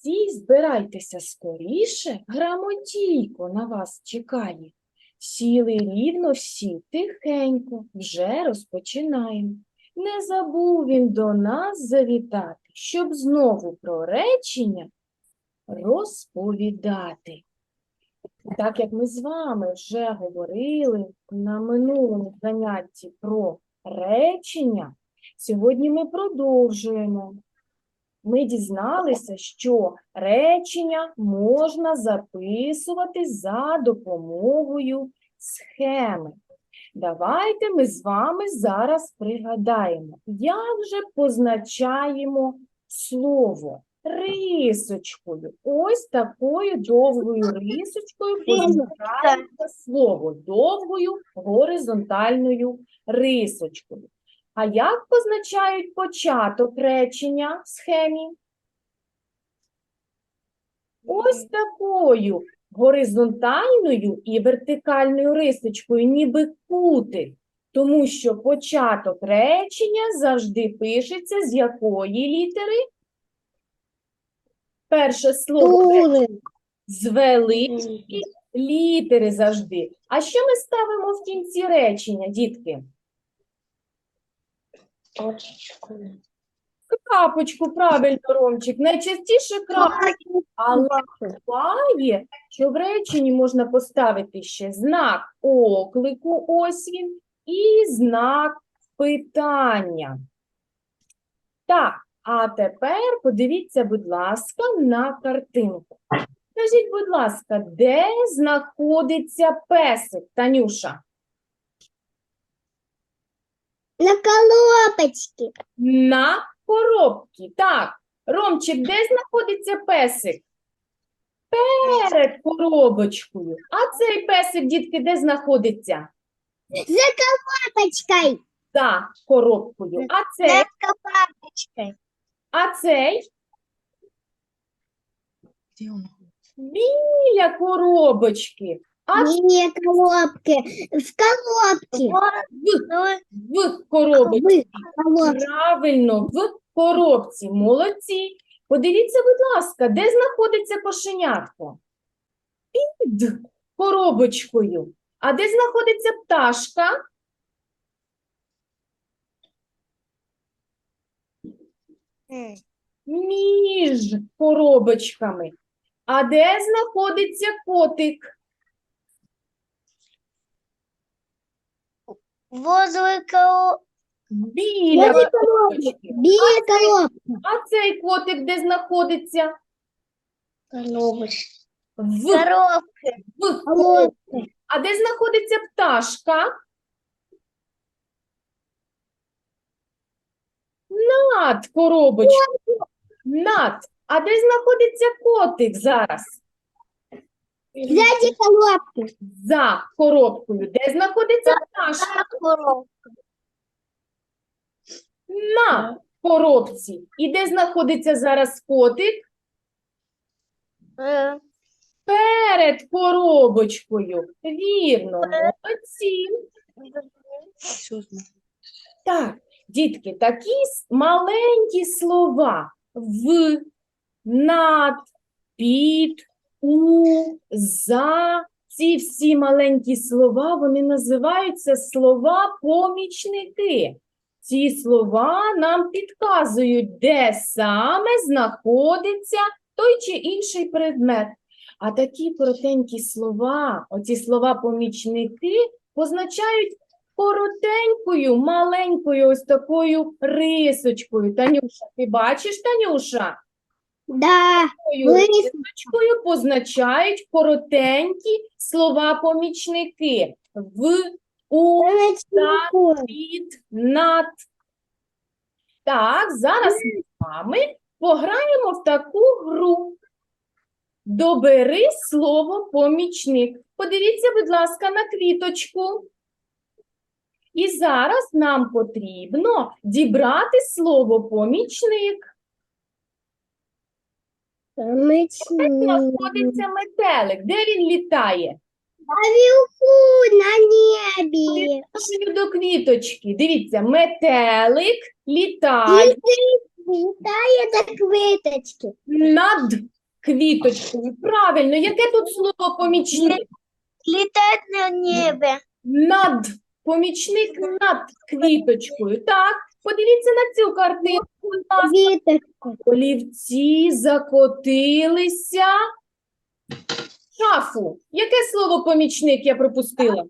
Всі збирайтеся скоріше, грамотійко на вас чекає. Сіли рівно всі тихенько, вже розпочинаємо. Не забув він до нас завітати, щоб знову про речення розповідати. Так як ми з вами вже говорили на минулому занятті про речення, сьогодні ми продовжуємо. Ми дізналися, що речення можна записувати за допомогою схеми. Давайте ми з вами зараз пригадаємо, як же позначаємо слово рисочкою. Ось такою довгою рисочкою позначаємо слово довгою горизонтальною рисочкою. А як позначають початок речення в схемі? Ось такою горизонтальною і вертикальною рисочкою, ніби кутик, тому що початок речення завжди пишеться з якої літери? Перше слово з великої літери завжди. А що ми ставимо в кінці речення, дітки? Крапочку, правильно, Ромчик. Найчастіше крапочку, але буває, що в реченні можна поставити ще знак оклику, ось він, і знак питання. Так, а тепер подивіться, будь ласка, на картинку. Скажіть, будь ласка, де знаходиться песик, Танюша? На колопочке. На коробці. Так, Ромчик, де знаходиться песик? Перед коробочкою. А цей песик, дітки, де знаходиться? За колопочкой. За коробкою. А цей, За колопочкой. а цей біля коробочки. Не коробки. В коробке. в, в коробочці. В. Правильно, в коробці. Молодці. Подивіться, будь ласка, де знаходиться кошенятко? Під коробочкою. А де знаходиться пташка? Між коробочками. А де знаходиться котик? Возле коробки. Біля коробочки. Біля коробки. А цей котик де знаходиться? Коробочка. В, Коробки. в Коробки. А де знаходиться пташка? Над коробочкою. Над. А де знаходиться котик зараз? Сзади коробки. За коробкою. Де знаходиться пташка? Коробка. На коробці. І де знаходиться зараз котик? Перед коробочкою. Вірно, молодці. Так, дітки, такі маленькі слова в, над, під, у, за. Ці всі маленькі слова, вони називаються слова-помічники. Ці слова нам підказують, де саме знаходиться той чи інший предмет. А такі коротенькі слова, оці слова-помічники, позначають коротенькою, маленькою ось такою рисочкою. Танюша, ти бачиш, Танюша? Да. Рисочкою позначають коротенькі слова-помічники. В, у, під, над. Так, зараз ми з вами пограємо в таку гру. Добери слово помічник. Подивіться, будь ласка, на квіточку. І зараз нам потрібно дібрати слово помічник. Де знаходиться метелик? Де він літає? Наверху, на небе. Запрошую до квіточки. Дивіться, метелик літає Літає за квіточки. Над квіточкою. Правильно, яке тут слово помічник? Літає на небі. Над. Помічник над квіточкою. Так, подивіться на цю картинку. Олівці закотилися в шафу. Яке слово помічник я пропустила?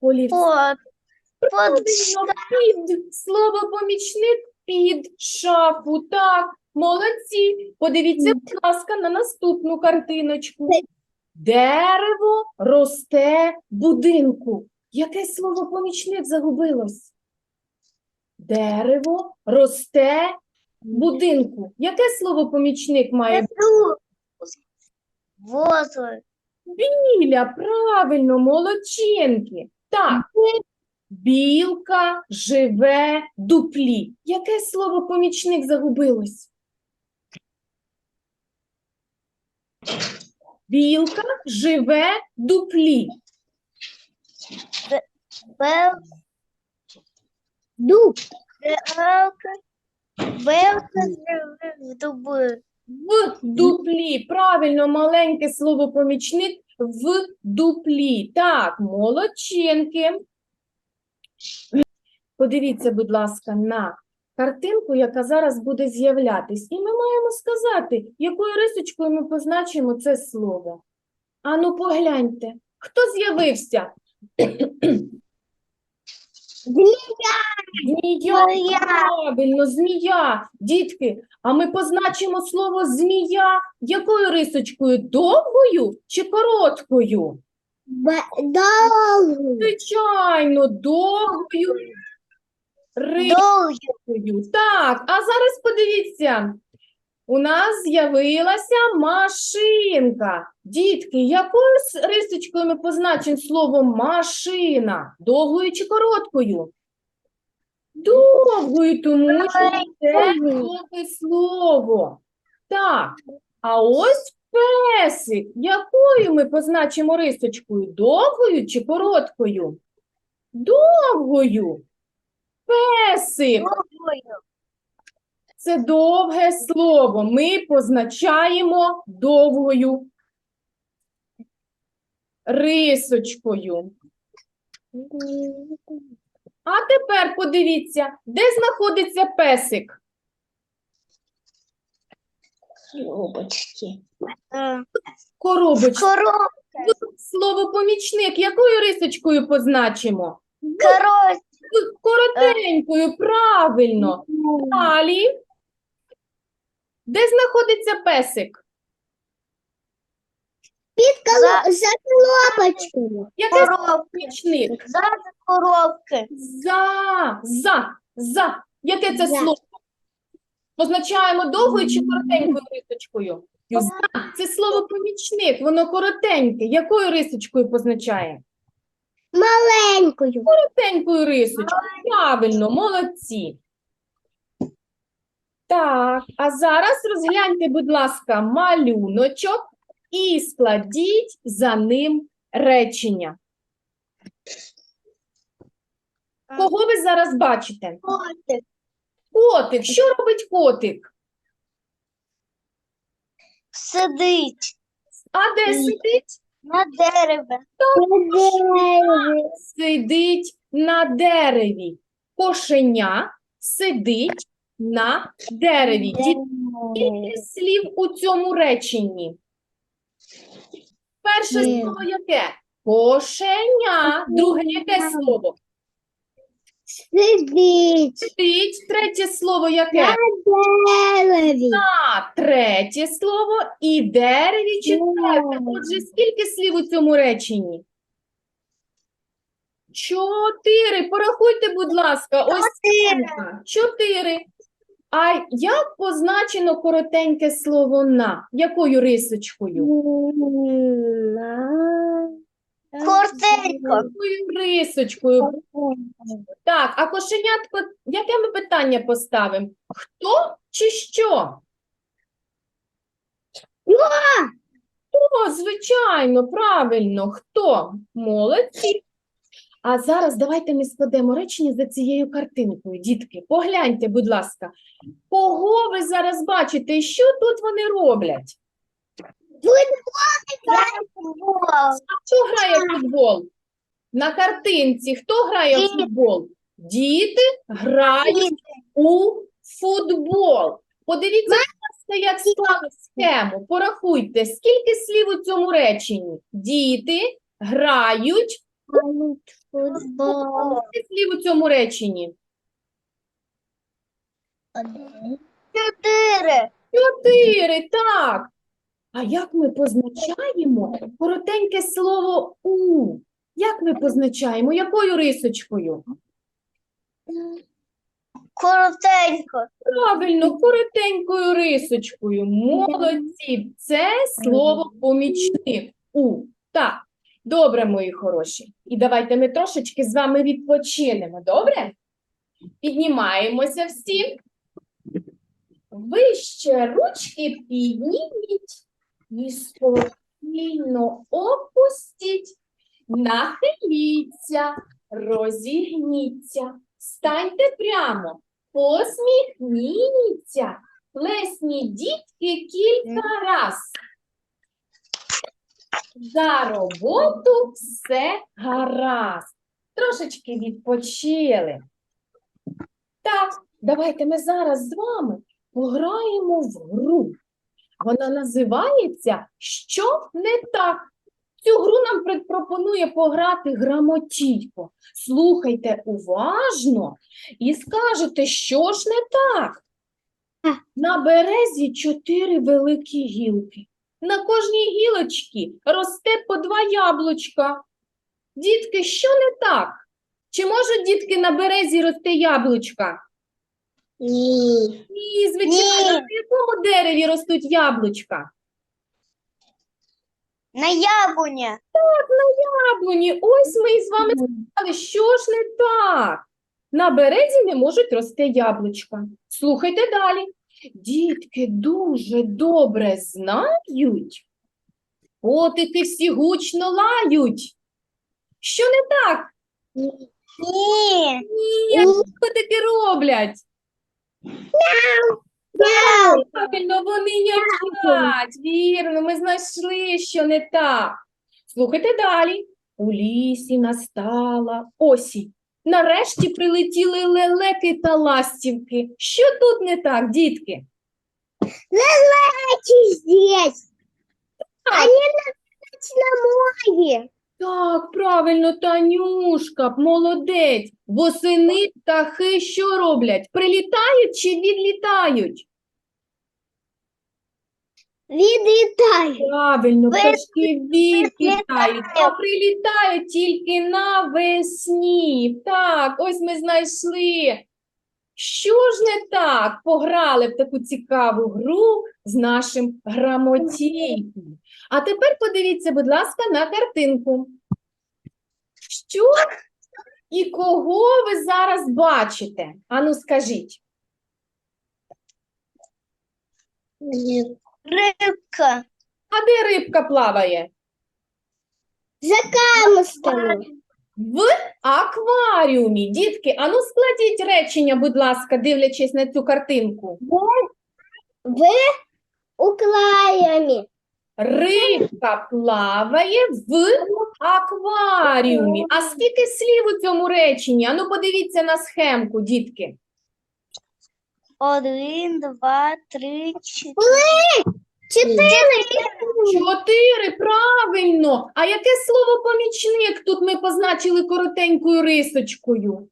Олівці. Под. Правильно, під. Слово помічник під шафу. Так, молодці. Подивіться, будь ласка, на наступну картиночку. Дерево росте будинку. Яке слово помічник загубилось? Дерево росте будинку. Яке слово помічник має бути? Біля, правильно, молодчинки. Так, білка живе в дуплі. Яке слово помічник загубилось? Білка живе в дуплі. Белка. Белка в. В дуплі. Правильно, маленьке слово помічник в дуплі. Так, молодчинки. Подивіться, будь ласка, на картинку, яка зараз буде з'являтись. І ми маємо сказати, якою рисочкою ми позначимо це слово. Ану, погляньте, хто з'явився? Змія, Змія. правильно, змія. Дітки, а ми позначимо слово змія якою рисочкою? Довгою чи короткою? Довгий. Звичайно, довгою рисочкою. Так, а зараз подивіться. У нас з'явилася машинка. Дітки, якою рисочкою ми позначимо слово машина? Довгою чи короткою? Довгою, тому що це довге слово. Так, а ось песик. Якою ми позначимо рисочкою? Довгою чи короткою? Довгою. Песик. Це довге слово. Ми позначаємо довгою рисочкою. А тепер подивіться, де знаходиться песик? Коробочки. Коробочка. Коров. Слово помічник. Якою рисочкою позначимо? Коротенькою, правильно. Далі. Де знаходиться песик? За, за коробочкою. Яке помічник? За коробки. За, за, за. Яке це За. слово? Позначаємо довгою чи коротенькою рисочкою? За. Це слово помічник, воно коротеньке. Якою рисочкою позначає? Маленькою. Коротенькою рисочкою. Правильно, молодці. Так, а зараз розгляньте, будь ласка, малюночок і складіть за ним речення. Кого ви зараз бачите? Котик. Котик. Що робить котик? Сидить А де сидить? на дереві. Сидить на дереві. Кошеня сидить на дереві. Скільки слів у цьому реченні? Перше Ні. слово яке? Кошеня. Друге яке слово? Сидить Сидить. Третє слово яке? на дереві. А третє слово і дереві четверте. Отже, скільки слів у цьому реченні? Чотири. Порахуйте, будь ласка. Ось Анка. Чотири. А як позначено коротеньке слово на? Якою рисочкою? Коротенько. Якою рисочкою? Так, а кошенятко, яке ми питання поставимо? Хто чи що? О, звичайно, правильно, хто? Молодці. А зараз давайте ми складемо речення за цією картинкою. Дітки, погляньте, будь ласка, кого ви зараз бачите і що тут вони роблять? Футбол. Хто грає в футбол? На картинці хто грає в футбол? Діти грають у футбол. Подивіться, як склали схему. Порахуйте, скільки слів у цьому реченні? Діти грають. Футбол. Скільки слів у цьому реченні? Чотири. Чотири, так. А як ми позначаємо коротеньке слово у? Як ми позначаємо? Якою рисочкою? Коротенько. Правильно, коротенькою рисочкою. Молодці. Це слово помічник. У. Так. Добре, мої хороші. І давайте ми трошечки з вами відпочинемо. Добре? Піднімаємося всі. Вище ручки підніміть і спокійно опустіть. Нахиліться, розігніться. Станьте прямо. Посміхніться, плесніть дітки кілька раз. За роботу все гаразд. Трошечки відпочили. Так, давайте ми зараз з вами пограємо в гру. Вона називається Що не так? Цю гру нам пропонує пограти грамотійко. Слухайте уважно і скажете, що ж не так. На березі чотири великі гілки. На кожній гілочці росте по два яблучка. Дітки, що не так? Чи можуть дітки на березі рости яблучка? Ні. Ні, звичайно, на якому дереві ростуть яблучка? На яблуня. Яблуні, ось ми і з вами сказали, що ж не так? На березі не можуть рости яблучка. Слухайте далі. Дітки дуже добре знають. Котики всі гучно лають. Що не так? Ні. Ні, як котики роблять? Правильно, вони нявчать. Вірно, ми знайшли, що не так. Слухайте далі. У лісі настала осінь. Нарешті прилетіли лелеки та ластівки. Що тут не так, дітки? Лелеки здесь. Так. Они на морі. Так, правильно, Танюшка, молодець. Восени птахи що роблять? Прилітають чи відлітають? Відлітають. Правильно, Ви- пташки відлітають, а прилітають тільки навесні. Так, ось ми знайшли. Що ж не так? Пограли в таку цікаву гру з нашим грамотійком. А тепер подивіться, будь ласка, на картинку. Що і кого ви зараз бачите? Ану, скажіть. Рибка. А де рибка плаває? За камушками. В акваріумі. Дітки, ану складіть речення, будь ласка, дивлячись на цю картинку. В уклаями. Рибка плаває в акваріумі. А скільки слів у цьому реченні? Ану подивіться на схемку, дітки. Один, два, три, чотири. Чотири. Чотири, правильно. А яке слово помічник тут ми позначили коротенькою рисочкою?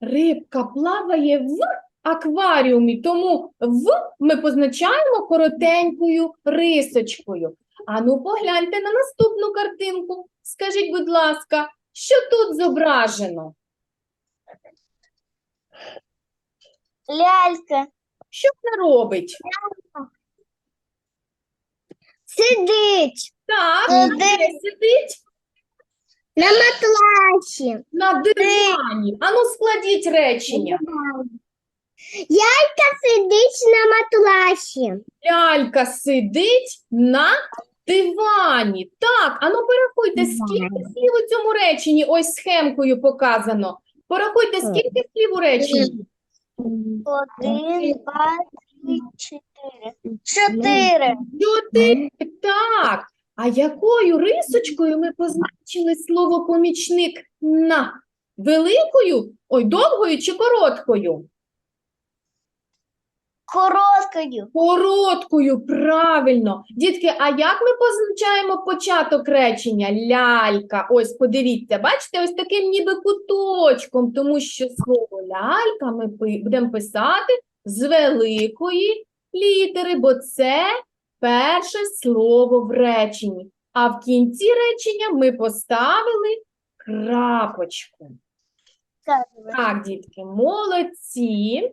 Рибка плаває в акваріумі, тому в ми позначаємо коротенькою рисочкою. Ану, погляньте на наступну картинку. Скажіть, будь ласка, що тут зображено? Лялька. Що вона робить? Сидить. Так, Сидить. де сидить На матрасі. на дивані. Ану, складіть речення. Лялька сидить на матрасі. Лялька сидить на Дивані. Так, ану порахуйте, скільки слів у цьому реченні, ось схемкою показано. Порахуйте, скільки слів у реченні. Один, два, три, чотири. Чотири. Чотири. Так. А якою рисочкою ми позначили слово помічник на? Великою? Ой, довгою чи короткою? Короткою. Короткою, правильно. Дітки, а як ми позначаємо початок речення? Лялька. Ось подивіться, бачите, ось таким ніби куточком, тому що слово лялька ми будемо писати з великої літери, бо це перше слово в реченні. А в кінці речення ми поставили крапочку. Так, дітки, молодці.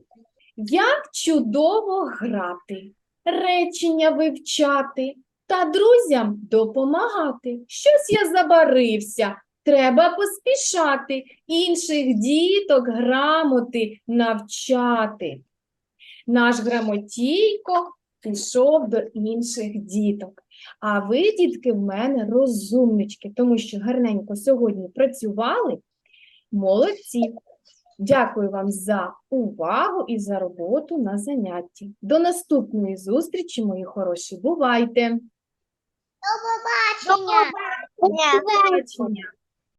Як чудово грати, речення вивчати та друзям допомагати. Щось я забарився, треба поспішати, інших діток грамоти навчати. Наш грамотійко пішов до інших діток. А ви, дітки, в мене розумнички, тому що гарненько сьогодні працювали. Молодці. Дякую вам за увагу і за роботу на занятті. До наступної зустрічі, мої хороші. Бувайте! До побачення. До побачення!